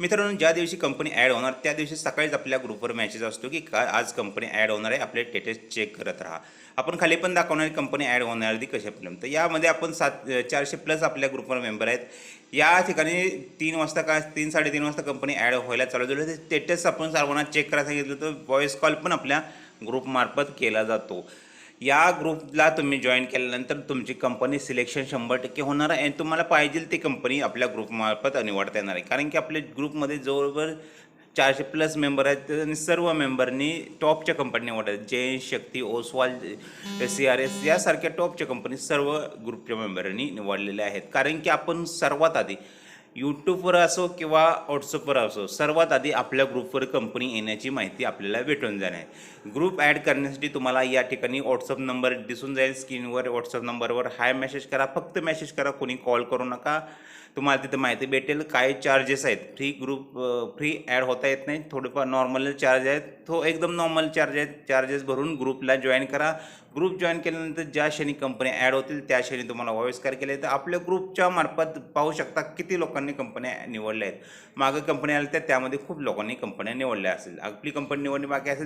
मित्रांनो ज्या दिवशी कंपनी ॲड होणार त्या दिवशी सकाळीच आपल्या ग्रुपवर मॅसेज असतो की का आज कंपनी ॲड होणार आहे आपले स्टेटस चेक करत राहा. आपण खाली पण दाखवणार कंपनी ॲड होणार ती कशापर्यंत. यामध्ये आपण सात चारशे प्लस आपल्या ग्रुपवर मेंबर आहेत. या ठिकाणी तीन वाजता का तीन साडेतीन वाजता कंपनी ॲड व्हायला चालू झाली. ते स्टेटस आपण सर्वांना चेक करायला सांगितलं तर व्हॉईस कॉल पण आपल्या ग्रुपमार्फत केला जातो. या ग्रुपला तुम्ही जॉईन केल्यानंतर तुमची कंपनी सिलेक्शन शंभर टक्के होणार आहे. आणि तुम्हाला पाहिजे ती कंपनी आपल्या ग्रुपमार्फत निवडता येणार आहे. कारण की आपल्या ग्रुपमध्ये जवळजवळ चारशे प्लस मेंबर आहेत आणि सर्व मेंबरनी टॉपच्या कंपनी निवडतात Jain Shakti Oswal C R S यासारख्या टॉपच्या कंपनी सर्व ग्रुपच्या मेंबरांनी निवडलेल्या आहेत. कारण की आपण सर्वात आधी यूट्यूबवर असो किंवा व्हॉट्सअपवर असो सर्वात आधी आपल्या ग्रुपवर कंपनी येण्याची माहिती आपल्याला भेटून जाणार ग्रुप ॲड करण्यासाठी तुम्हाला या ठिकाणी व्हॉट्सअप नंबर दिसून जाईल. स्क्रीनवर व्हॉट्सअप नंबरवर हाय मेसेज करा फक्त मेसेज करा कोणी कॉल करू नका. तुम्हाला तिथं माहिती भेटेल. काय चार्जेस आहेत? फ्री ग्रुप फ्री ॲड होता येत नाही. थोडेफार नॉर्मल चार्ज आहेत. तो एकदम नॉर्मल चार्ज आहेत. चार्जेस भरून ग्रुपला जॉईन करा. ग्रुप जॉईन केल्यानंतर ज्या क्षणी कंपन्या ॲड होतील त्या क्षणी तुम्हाला आविष्कार केले. तर आपल्या ग्रुपच्या मार्फत पाहू शकता किती लोकांनी कंपन्या निवडल्या आहेत. मागं कंपन्या आल्या त्या त्यामध्ये खूप लोकांनी कंपन्या निवडल्या असेल. आपली कंपनी निवडणी बाकी असेल